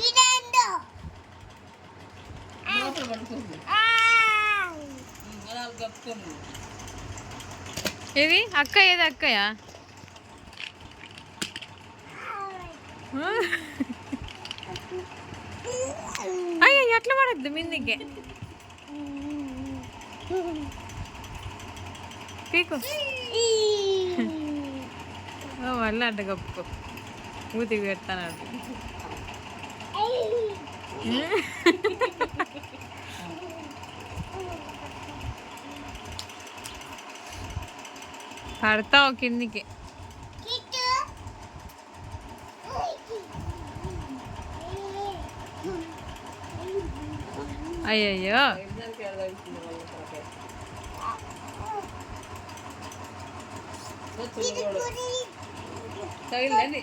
ఇదేందో లోపల ఏది? అక్క ఏది అక్కయా? అయ్యో ఎట్లా పడద్దు మిందికే? పీకు. మళ్ళీ అడ్డ కప్పుకో. ఊతికి పెడతాను అడ్డు పడతావు కిందికి అయ్యయ్యో ఇద్దరికి ఎడ తగ్గుతుంది వాళ్ళ తలకాయ. వచ్చి గోడ. తగిలిందండి